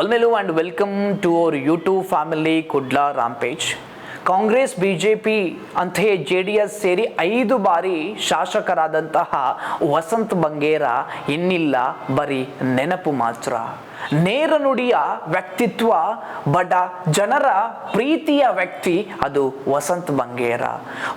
Swalmelu and welcome to our YouTube family Kudla rampage Congress B J P ಅಂತೆಯೇ J D S ಸೇರಿ ಐದು ಬಾರಿ ಶಾಸಕರಾದಂತಹ ವಸಂತ್ ಬಂಗೇರ ಇನ್ನಿಲ್ಲ ಬರೀ ನೆನಪು ಮಾತ್ರ ನೇರ ನುಡಿಯ ವ್ಯಕ್ತಿತ್ವ ಬಡ ಜನರ ಪ್ರೀತಿಯ ವ್ಯಕ್ತಿ ಅದು ವಸಂತ್ ಬಂಗೇರ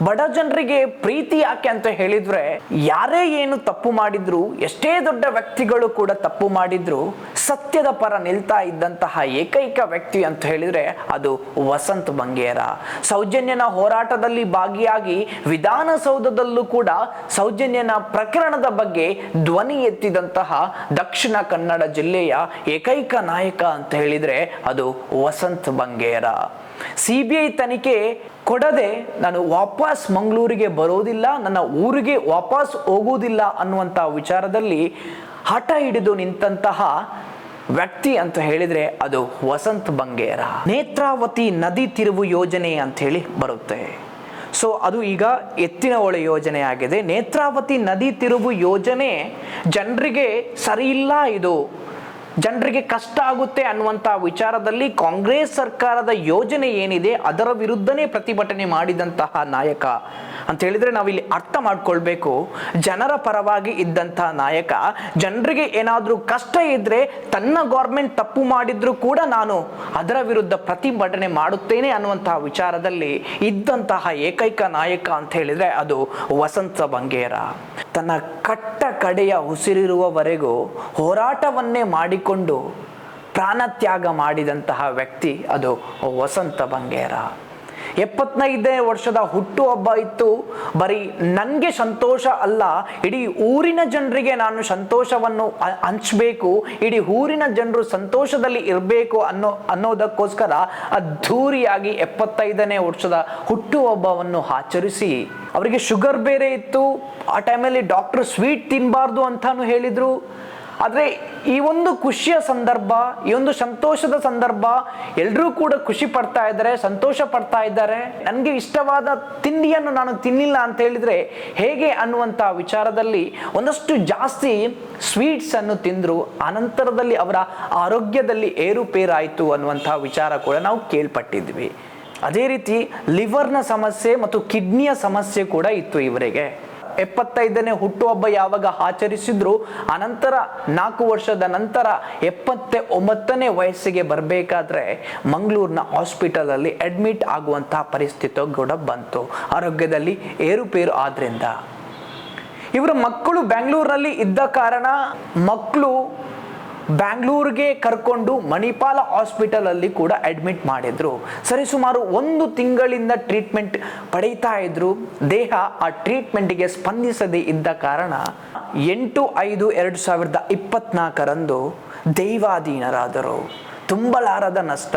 ಬಡ ಜನರಿಗೆ ಪ್ರೀತಿ ಯಾಕೆ ಅಂತ ಹೇಳಿದ್ರೆ ಯಾರೇ ಏನು ತಪ್ಪು ಮಾಡಿದ್ರು ಎಷ್ಟೇ ದೊಡ್ಡ ವ್ಯಕ್ತಿಗಳು ಕೂಡ ತಪ್ಪು ಮಾಡಿದ್ರು ಸತ್ಯದ ಪರ ನಿಲ್ತಾ ಇದ್ದಂತಹ ಏಕೈಕ ವ್ಯಕ್ತಿ ಅಂತ ಹೇಳಿದ್ರೆ ಅದು ವಸಂತ್ ಬಂಗೇರ. ಸೌಜನ್ಯನ ಹೋರಾಟದಲ್ಲಿ ಭಾಗಿಯಾಗಿ ವಿಧಾನಸೌಧದಲ್ಲೂ ಕೂಡ ಸೌಜನ್ಯನ ಪ್ರಕರಣದ ಬಗ್ಗೆ ಧ್ವನಿ ಎತ್ತಿದಂತಹ ದಕ್ಷಿಣ ಕನ್ನಡ ಜಿಲ್ಲೆಯ ಏಕೈಕ ನಾಯಕ ಅಂತ ಹೇಳಿದ್ರೆ ಅದು Vasant Bangera. C B I ತನಿಖೆ ಕೊಡದೆ ನಾನು ವಾಪಸ್ ಮಂಗಳೂರಿಗೆ ಬರೋದಿಲ್ಲ, ನನ್ನ ಊರಿಗೆ ವಾಪಸ್ ಹೋಗುವುದಿಲ್ಲ ಅನ್ನುವಂಥ ವಿಚಾರದಲ್ಲಿ ಹಠ ಹಿಡಿದು ನಿಂತಹ ವ್ಯಕ್ತಿ ಅಂತ ಹೇಳಿದ್ರೆ ಅದು ವಸಂತ್ ಬಂಗೇರ. ನೇತ್ರಾವತಿ ನದಿ ತಿರುವು ಯೋಜನೆ ಅಂತ ಹೇಳಿ ಬರುತ್ತೆ. ಸೊ ಅದು ಈಗ ಎತ್ತಿನ ಒಳ ಯೋಜನೆ ಆಗಿದೆ. ನೇತ್ರಾವತಿ ನದಿ ತಿರುವು ಯೋಜನೆ ಜನರಿಗೆ ಸರಿಯಿಲ್ಲ ಇದು. ಜನರಿಗೆ ಕಷ್ಟ ಆಗುತ್ತೆ ಅನ್ನುವಂಥ ವಿಚಾರದಲ್ಲಿ ಕಾಂಗ್ರೆಸ್ ಸರ್ಕಾರದ ಯೋಜನೆ ಏನಿದೆ ಅದರ ವಿರುದ್ಧನೇ ಪ್ರತಿಭಟನೆ ಮಾಡಿದಂತಹ ನಾಯಕ ಅಂತ ಹೇಳಿದ್ರೆ ನಾವಿಲ್ಲಿ ಅರ್ಥ ಮಾಡ್ಕೊಳ್ಬೇಕು. ಜನರ ಪರವಾಗಿ ಇದ್ದಂತಹ ನಾಯಕ, ಜನರಿಗೆ ಏನಾದರೂ ಕಷ್ಟ ಇದ್ರೆ ತನ್ನ ಗೌರ್ಮೆಂಟ್ ತಪ್ಪು ಮಾಡಿದ್ರು ಕೂಡ ನಾನು ಅದರ ವಿರುದ್ಧ ಪ್ರತಿಭಟನೆ ಮಾಡುತ್ತೇನೆ ಅನ್ನುವಂತಹ ವಿಚಾರದಲ್ಲಿ ಇದ್ದಂತಹ ಏಕೈಕ ನಾಯಕ ಅಂತ ಹೇಳಿದ್ರೆ ಅದು ವಸಂತ ಬಂಗೇರ. ತನ್ನ ಕಟ್ಟ ಕಡೆಯ ಉಸಿರಿರುವವರೆಗೂ ಹೋರಾಟವನ್ನೇ ಮಾಡಿಕೊಂಡು ಪ್ರಾಣತ್ಯಾಗ ಮಾಡಿದಂತಹ ವ್ಯಕ್ತಿ ಅದು ವಸಂತ ಬಂಗೇರ. ಎಪ್ಪತ್ತೈದನೇ ವರ್ಷದ ಹುಟ್ಟು ಹಬ್ಬ ಇತ್ತು. ಬರೀ ನನಗೆ ಸಂತೋಷ ಅಲ್ಲ, ಇಡೀ ಊರಿನ ಜನರಿಗೆ ನಾನು ಸಂತೋಷವನ್ನು ಹಂಚಬೇಕು, ಇಡೀ ಊರಿನ ಜನರು ಸಂತೋಷದಲ್ಲಿ ಇರಬೇಕು ಅನ್ನೋ, ಅನ್ನೋದಕ್ಕೋಸ್ಕರ ಅದ್ಧೂರಿಯಾಗಿ ಎಪ್ಪತ್ತೈದನೇ ವರ್ಷದ ಹುಟ್ಟುಹಬ್ಬವನ್ನು ಆಚರಿಸಿ, ಅವರಿಗೆ ಶುಗರ್ ಬೇರೆ ಇತ್ತು. ಆ ಟೈಮಲ್ಲಿ ಡಾಕ್ಟರ್ ಸ್ವೀಟ್ ತಿನ್ನಬಾರ್ದು ಅಂತಾನು ಹೇಳಿದ್ರು. ಆದರೆ ಈ ಒಂದು ಖುಷಿಯ ಸಂದರ್ಭ, ಈ ಒಂದು ಸಂತೋಷದ ಸಂದರ್ಭ ಎಲ್ಲರೂ ಕೂಡ ಖುಷಿ ಪಡ್ತಾ ಇದ್ದಾರೆ, ಸಂತೋಷ ಪಡ್ತಾ ಇದ್ದಾರೆ. ನನಗೆ ಇಷ್ಟವಾದ ತಿಂಡಿಯನ್ನು ನಾನು ತಿನ್ನಿಲ್ಲ ಅಂತ ಹೇಳಿದ್ರೆ ಹೇಗೆ ಅನ್ನುವಂಥ ವಿಚಾರದಲ್ಲಿ ಒಂದಷ್ಟು ಜಾಸ್ತಿ ಸ್ವೀಟ್ಸನ್ನು ತಿಂದ್ರು ಅನಂತರದಲ್ಲಿ ಅವರ ಆರೋಗ್ಯದಲ್ಲಿ ಏರುಪೇರಾಯಿತು ಅನ್ನುವಂಥ ವಿಚಾರ ಕೂಡ ನಾವು ಕೇಳ್ಪಟ್ಟಿದ್ವಿ. ಅದೇ ರೀತಿ ಲಿವರ್ನ ಸಮಸ್ಯೆ ಮತ್ತು ಕಿಡ್ನಿಯ ಸಮಸ್ಯೆ ಕೂಡ ಇತ್ತು ಇವರಿಗೆ. ಎಪ್ಪತ್ತೈದನೇ ಹುಟ್ಟುಹಬ್ಬ ಯಾವಾಗ ಆಚರಿಸಿದ್ರು ಅನಂತರ ನಾಲ್ಕು ವರ್ಷದ ನಂತರ ಎಪ್ಪತ್ತ ಒಂಬತ್ತನೇ ವಯಸ್ಸಿಗೆ ಬರಬೇಕಾದ್ರೆ ಮಂಗಳೂರಿನ ಹಾಸ್ಪಿಟಲಲ್ಲಿ ಅಡ್ಮಿಟ್ ಆಗುವಂತಹ ಪರಿಸ್ಥಿತಿ ಕೂಡ ಬಂತು. ಆರೋಗ್ಯದಲ್ಲಿ ಏರುಪೇರು ಆದ್ರಿಂದ. ಇವರ ಮಕ್ಕಳು ಬೆಂಗಳೂರಿನಲ್ಲಿ ಇದ್ದ ಕಾರಣ ಮಕ್ಕಳು ಬ್ಯಾಂಗ್ಳೂರ್ಗೆ ಕರ್ಕೊಂಡು ಮಣಿಪಾಲ ಹಾಸ್ಪಿಟಲ್ ಅಲ್ಲಿ ಕೂಡ ಅಡ್ಮಿಟ್ ಮಾಡಿದ್ರು. ಸರಿಸುಮಾರು ಒಂದು ತಿಂಗಳಿಂದ ಟ್ರೀಟ್ಮೆಂಟ್ ಪಡೀತಾ ಇದ್ರು. ದೇಹ ಆ ಟ್ರೀಟ್ಮೆಂಟ್ಗೆ ಸ್ಪಂದಿಸದೇ ಇದ್ದ ಕಾರಣ ಎಂಟು ಐದು ಎರಡು ಸಾವಿರದ ಇಪ್ಪತ್ನಾಲ್ಕರಂದು ದೈವಾಧೀನರಾದರು. ತುಂಬಲಾರದ ನಷ್ಟ.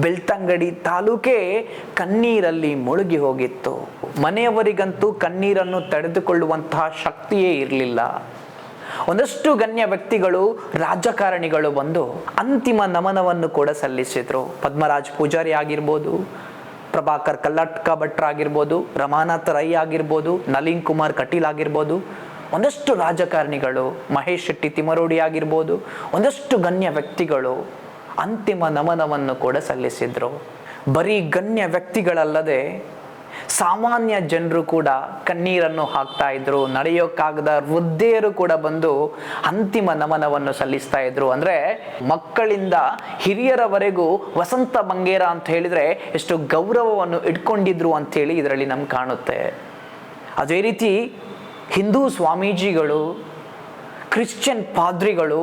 ಬೆಳ್ತಂಗಡಿ ತಾಲೂಕೇ ಕಣ್ಣೀರಲ್ಲಿ ಮುಳುಗಿ ಹೋಗಿತ್ತು. ಮನೆಯವರಿಗಂತೂ ಕಣ್ಣೀರನ್ನು ತಡೆದುಕೊಳ್ಳುವಂತಹ ಶಕ್ತಿಯೇ ಇರಲಿಲ್ಲ. ಒಂದಷ್ಟು ಗಣ್ಯ ವ್ಯಕ್ತಿಗಳು, ರಾಜಕಾರಣಿಗಳು ಬಂದು ಅಂತಿಮ ನಮನವನ್ನು ಕೂಡ ಸಲ್ಲಿಸಿದ್ರು. ಪದ್ಮರಾಜ್ ಪೂಜಾರಿ ಆಗಿರ್ಬೋದು, ಪ್ರಭಾಕರ್ ಕಲ್ಲಟ್ಕ ಭಟ್ರ ಆಗಿರ್ಬೋದು, ರಮಾನಾಥ್ ರೈ ಆಗಿರ್ಬೋದು, ನಳಿನ್ ಕುಮಾರ್ ಕಟೀಲ್ ಆಗಿರ್ಬೋದು, ಒಂದಷ್ಟು ರಾಜಕಾರಣಿಗಳು, ಮಹೇಶ್ ಶೆಟ್ಟಿ ತಿಮರೋಡಿ ಆಗಿರ್ಬೋದು, ಒಂದಷ್ಟು ಗಣ್ಯ ವ್ಯಕ್ತಿಗಳು ಅಂತಿಮ ನಮನವನ್ನು ಕೂಡ ಸಲ್ಲಿಸಿದ್ರು. ಬರೀ ಗಣ್ಯ ವ್ಯಕ್ತಿಗಳಲ್ಲದೆ ಸಾಮಾನ್ಯ ಜನರು ಕೂಡ ಕಣ್ಣೀರನ್ನು ಹಾಕ್ತಾ ಇದ್ರು, ನಡೆಯೋಕ್ಕಾಗದ ವೃದ್ಧೆಯರು ಕೂಡ ಬಂದು ಅಂತಿಮ ನಮನವನ್ನು ಸಲ್ಲಿಸ್ತಾ ಇದ್ರು. ಅಂದ್ರೆ ಮಕ್ಕಳಿಂದ ಹಿರಿಯರವರೆಗೂ ವಸಂತ ಬಂಗೇರ ಅಂತ ಹೇಳಿದ್ರೆ ಎಷ್ಟು ಗೌರವವನ್ನು ಇಟ್ಕೊಂಡಿದ್ರು ಅಂತ ಹೇಳಿ ಇದರಲ್ಲಿ ನಮ್ಗೆ ಕಾಣುತ್ತೆ. ಅದೇ ರೀತಿ ಹಿಂದೂ ಸ್ವಾಮೀಜಿಗಳು, ಕ್ರಿಶ್ಚಿಯನ್ ಪಾದ್ರಿಗಳು,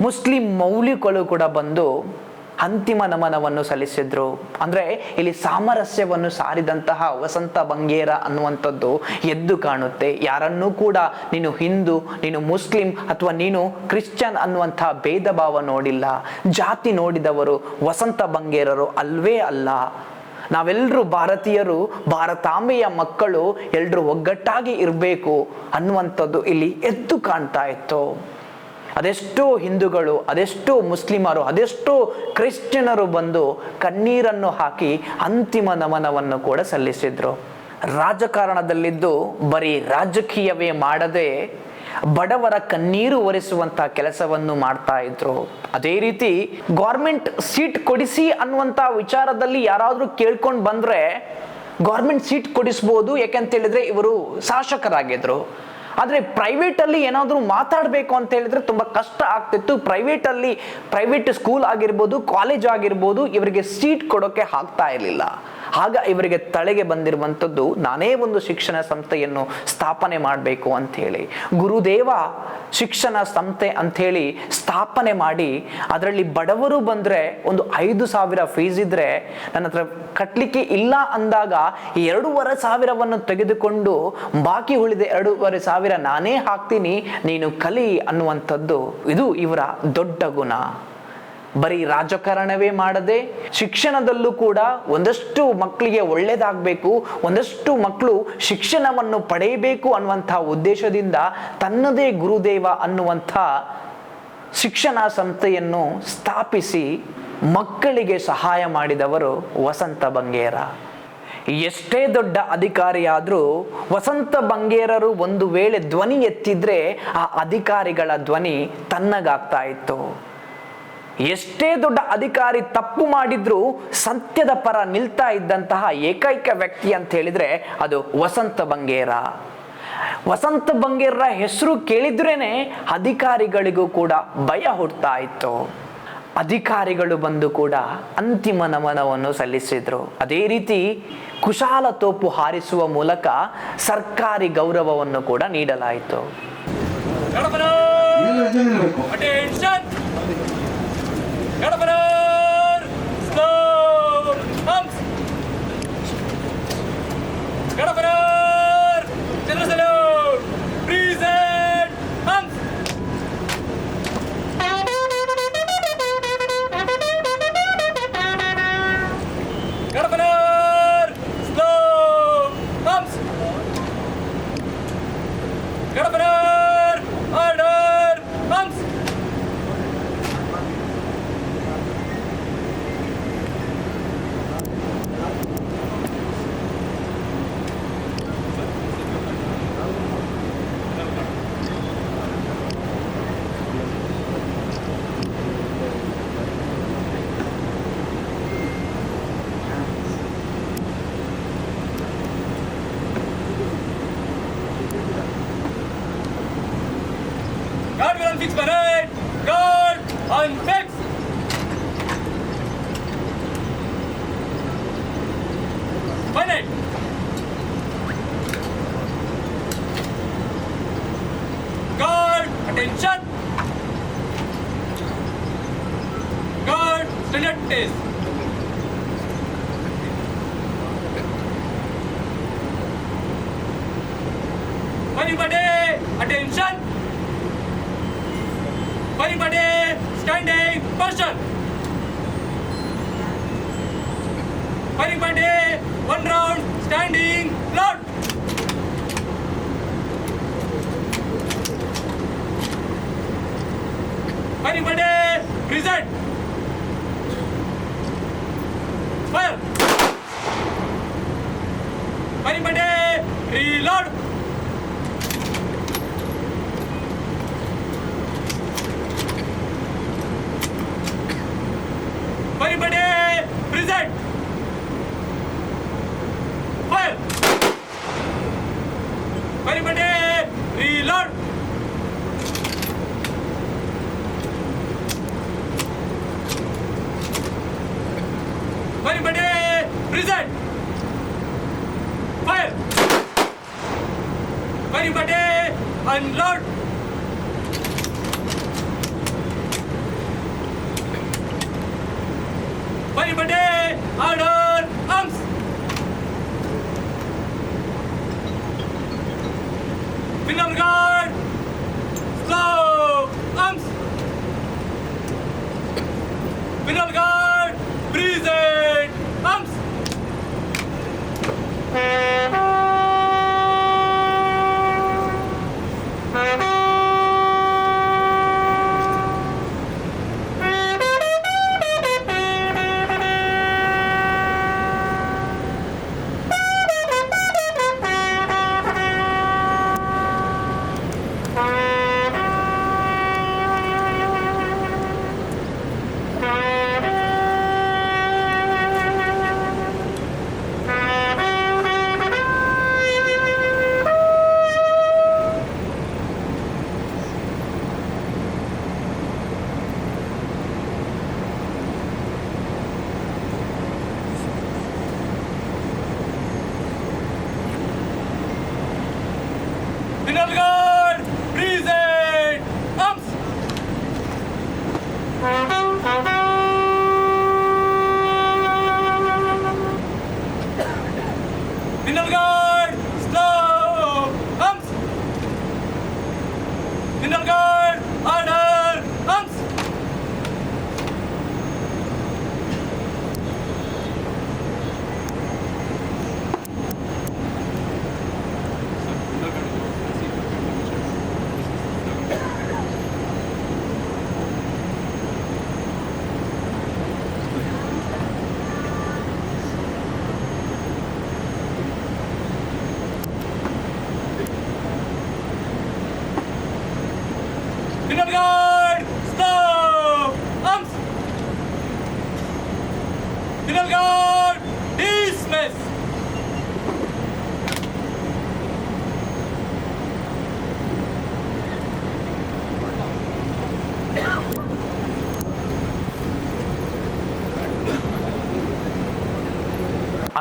ಮುಸ್ಲಿಂ ಮೌಲಿಕಗಳು ಕೂಡ ಬಂದು ಅಂತಿಮ ನಮನವನ್ನು ಸಲ್ಲಿಸಿದ್ರು. ಅಂದ್ರೆ ಇಲ್ಲಿ ಸಾಮರಸ್ಯವನ್ನು ಸಾರಿದಂತಹ ವಸಂತ ಬಂಗೇರ ಅನ್ನುವಂಥದ್ದು ಎದ್ದು ಕಾಣುತ್ತೆ. ಯಾರನ್ನೂ ಕೂಡ ನೀನು ಹಿಂದೂ, ನೀನು ಮುಸ್ಲಿಂ ಅಥವಾ ನೀನು ಕ್ರಿಶ್ಚಿಯನ್ ಅನ್ನುವಂತಹ ಭೇದ ಭಾವ ನೋಡಿಲ್ಲ. ಜಾತಿ ನೋಡಿದವರು ವಸಂತ ಬಂಗೇರರು ಅಲ್ವೇ ಅಲ್ಲ. ನಾವೆಲ್ಲರೂ ಭಾರತೀಯರು, ಭಾರತಾಂಬೆಯ ಮಕ್ಕಳು ಎಲ್ಲರೂ ಒಗ್ಗಟ್ಟಾಗಿ ಇರಬೇಕು ಅನ್ನುವಂಥದ್ದು ಇಲ್ಲಿ ಎದ್ದು ಕಾಣ್ತಾ ಇತ್ತು. ಅದೆಷ್ಟೋ ಹಿಂದೂಗಳು, ಅದೆಷ್ಟೋ ಮುಸ್ಲಿಮರು, ಅದೆಷ್ಟೋ ಕ್ರಿಶ್ಚಿಯನರು ಬಂದು ಕಣ್ಣೀರನ್ನು ಹಾಕಿ ಅಂತಿಮ ನಮನವನ್ನು ಕೂಡ ಸಲ್ಲಿಸಿದ್ರು. ರಾಜಕಾರಣದಲ್ಲಿದ್ದು ಬರೀ ರಾಜಕೀಯವೇ ಮಾಡದೆ ಬಡವರ ಕಣ್ಣೀರು ಒರೆಸುವಂತಹ ಕೆಲಸವನ್ನು ಮಾಡ್ತಾ ಇದ್ರು. ಅದೇ ರೀತಿ ಗೌರ್ಮೆಂಟ್ ಸೀಟ್ ಕೊಡಿಸಿ ಅನ್ನುವಂತ ವಿಚಾರದಲ್ಲಿ ಯಾರಾದರೂ ಕೇಳ್ಕೊಂಡು ಬಂದ್ರೆ ಗೌರ್ಮೆಂಟ್ ಸೀಟ್ ಕೊಡಿಸ್ಬೋದು ಯಾಕಂತ ಹೇಳಿದ್ರೆ ಇವರು ಶಾಸಕರಾಗಿದ್ರು. ಆದರೆ ಪ್ರೈವೇಟಲ್ಲಿ ಏನಾದರೂ ಮಾತಾಡಬೇಕು ಅಂತ ಹೇಳಿದ್ರೆ ತುಂಬ ಕಷ್ಟ ಆಗ್ತಿತ್ತು. ಪ್ರೈವೇಟಲ್ಲಿ ಪ್ರೈವೇಟ್ ಸ್ಕೂಲ್ ಆಗಿರ್ಬೋದು ಕಾಲೇಜ್ ಆಗಿರ್ಬೋದು, ಇವರಿಗೆ ಸೀಟ್ ಕೊಡೋಕೆ ಆಗ್ತಾ ಇರಲಿಲ್ಲ. ಆಗ ಇವರಿಗೆ ತಲೆಗೆ ಬಂದಿರುವಂಥದ್ದು ನಾನೇ ಒಂದು ಶಿಕ್ಷಣ ಸಂಸ್ಥೆಯನ್ನು ಸ್ಥಾಪನೆ ಮಾಡಬೇಕು ಅಂಥೇಳಿ. ಗುರುದೇವ ಶಿಕ್ಷಣ ಸಂಸ್ಥೆ ಅಂಥೇಳಿ ಸ್ಥಾಪನೆ ಮಾಡಿ ಅದರಲ್ಲಿ ಬಡವರು ಬಂದರೆ ಒಂದು ಐದು ಸಾವಿರ ಫೀಸ್ ಇದ್ದರೆ ನನ್ನ ಹತ್ರ ಕಟ್ಟಲಿಕ್ಕೆ ಇಲ್ಲ ಅಂದಾಗ ಎರಡೂವರೆ ಸಾವಿರವನ್ನು ತೆಗೆದುಕೊಂಡು ಬಾಕಿ ಉಳಿದ ಎರಡೂವರೆ ಸಾವಿರ ನಾನೇ ಹಾಕ್ತೀನಿ, ನೀನು ಕಲಿ ಅನ್ನುವಂಥದ್ದು. ಇದು ಇವರ ದೊಡ್ಡ ಗುಣ. ಬರೀ ರಾಜಕಾರಣವೇ ಮಾಡದೆ ಶಿಕ್ಷಣದಲ್ಲೂ ಕೂಡ ಒಂದಷ್ಟು ಮಕ್ಕಳಿಗೆ ಒಳ್ಳೇದಾಗಬೇಕು, ಒಂದಷ್ಟು ಮಕ್ಕಳು ಶಿಕ್ಷಣವನ್ನು ಪಡೆಯಬೇಕು ಅನ್ನುವಂಥ ಉದ್ದೇಶದಿಂದ ತನ್ನದೇ ಗುರುದೇವ ಅನ್ನುವಂಥ ಶಿಕ್ಷಣ ಸಂಸ್ಥೆಯನ್ನು ಸ್ಥಾಪಿಸಿ ಮಕ್ಕಳಿಗೆ ಸಹಾಯ ಮಾಡಿದವರು ವಸಂತ ಬಂಗೇರ. ಎಷ್ಟೇ ದೊಡ್ಡ ಅಧಿಕಾರಿಯಾದರೂ ವಸಂತ ಬಂಗೇರರು ಒಂದು ವೇಳೆ ಧ್ವನಿ ಎತ್ತಿದ್ರೆ ಆ ಅಧಿಕಾರಿಗಳ ಧ್ವನಿ ತನ್ನಗಾಗ್ತಾ ಇತ್ತು. ಎಷ್ಟೇ ದೊಡ್ಡ ಅಧಿಕಾರಿ ತಪ್ಪು ಮಾಡಿದ್ರೂ ಸತ್ಯದ ಪರ ನಿಲ್ತಾ ಇದ್ದಂತಹ ಏಕೈಕ ವ್ಯಕ್ತಿ ಅಂತ ಹೇಳಿದ್ರೆ ಅದು ವಸಂತ ಬಂಗೇರ. ವಸಂತ ಬಂಗೇರ ಹೆಸರು ಕೇಳಿದ್ರೇನೆ ಅಧಿಕಾರಿಗಳಿಗೂ ಕೂಡ ಭಯ ಹುಡ್ತಾ ಇತ್ತು. ಅಧಿಕಾರಿಗಳು ಬಂದು ಕೂಡ ಅಂತಿಮ ನಮನವನ್ನು ಸಲ್ಲಿಸಿದ್ರು. ಅದೇ ರೀತಿ ಕುಶಾಲ ತೋಪು ಹಾರಿಸುವ ಮೂಲಕ ಸರ್ಕಾರಿ ಗೌರವವನ್ನು ಕೂಡ ನೀಡಲಾಯಿತು. Kattappana It's! Guard! unfix. fix! Guard! Attention! Guard! Select this! everybody! Everybody standing position. Everybody one round standing loud. Everybody present. Fire. Everybody reload. Everybody guard. Slow arms. Finger guard. Present arms.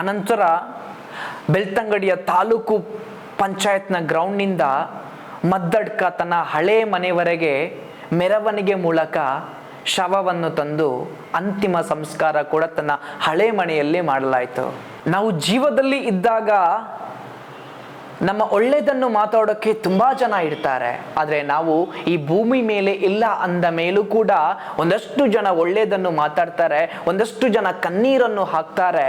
ಅನಂತರ ಬೆಳ್ತಂಗಡಿಯ ತಾಲೂಕು ಪಂಚಾಯತ್ನ ಗ್ರೌಂಡ್ನಿಂದ ಮದ್ದಡ್ಕ ತನ್ನ ಹಳೆ ಮನೆವರೆಗೆ ಮೆರವಣಿಗೆ ಮೂಲಕ ಶವವನ್ನು ತಂದು ಅಂತಿಮ ಸಂಸ್ಕಾರ ಕೂಡ ತನ್ನ ಹಳೆ ಮನೆಯಲ್ಲಿ ಮಾಡಲಾಯಿತು. ನಾವು ಜೀವದಲ್ಲಿ ಇದ್ದಾಗ ನಮ್ಮ ಒಳ್ಳೆಯದನ್ನು ಮಾತಾಡೋಕ್ಕೆ ತುಂಬ ಜನ ಇರ್ತಾರೆ. ಆದರೆ ನಾವು ಈ ಭೂಮಿ ಮೇಲೆ ಇಲ್ಲ ಅಂದ ಮೇಲೂ ಕೂಡ ಒಂದಷ್ಟು ಜನ ಒಳ್ಳೆಯದನ್ನು ಮಾತಾಡ್ತಾರೆ, ಒಂದಷ್ಟು ಜನ ಕಣ್ಣೀರನ್ನು ಹಾಕ್ತಾರೆ.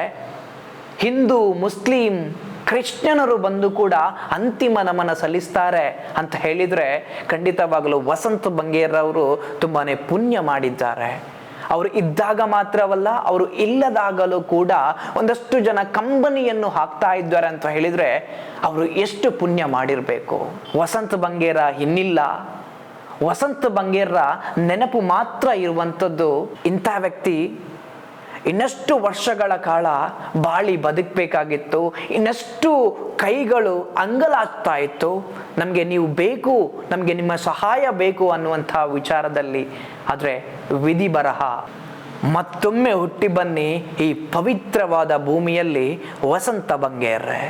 ಹಿಂದೂ, ಮುಸ್ಲಿಂ, ಕ್ರಿಶ್ಚಿಯನರು ಬಂದು ಕೂಡ ಅಂತಿಮ ನಮನ ಸಲ್ಲಿಸ್ತಾರೆ ಅಂತ ಹೇಳಿದರೆ ಖಂಡಿತವಾಗಲೂ ವಸಂತ ಬಂಗೇರವರು ತುಂಬಾ ಪುಣ್ಯ ಮಾಡಿದ್ದಾರೆ. ಅವರು ಇದ್ದಾಗ ಮಾತ್ರವಲ್ಲ, ಅವರು ಇಲ್ಲದಾಗಲೂ ಕೂಡ ಒಂದಷ್ಟು ಜನ ಕಂಬನಿಯನ್ನು ಹಾಕ್ತಾ ಇದ್ದಾರೆ ಅಂತ ಹೇಳಿದರೆ ಅವರು ಎಷ್ಟು ಪುಣ್ಯ ಮಾಡಿರಬೇಕು. ವಸಂತ ಬಂಗೇರ ಇನ್ನಿಲ್ಲ. ವಸಂತ ಬಂಗೇರ ನೆನಪು ಮಾತ್ರ ಇರುವಂಥದ್ದು ಇಂಥ ವ್ಯಕ್ತಿ ಇನ್ನಷ್ಟು ವರ್ಷಗಳ ಕಾಲ ಬಾಳಿ ಬದುಕಬೇಕಾಗಿತ್ತು, ಇನ್ನಷ್ಟು ಕೈಗಳು ಅಂಗಲಾಗ್ತಾ ಇತ್ತು. ನಮಗೆ ನೀವು ಬೇಕು, ನಮಗೆ ನಿಮ್ಮ ಸಹಾಯ ಬೇಕು ಅನ್ನುವಂಥ ವಿಚಾರದಲ್ಲಿ ಆದರೆ ವಿಧಿ ಬರಹ. ಮತ್ತೊಮ್ಮೆ ಹುಟ್ಟಿ ಬನ್ನಿ ಈ ಪವಿತ್ರವಾದ ಭೂಮಿಯಲ್ಲಿ ವಸಂತ ಬಂಗೇರ್ರೆ.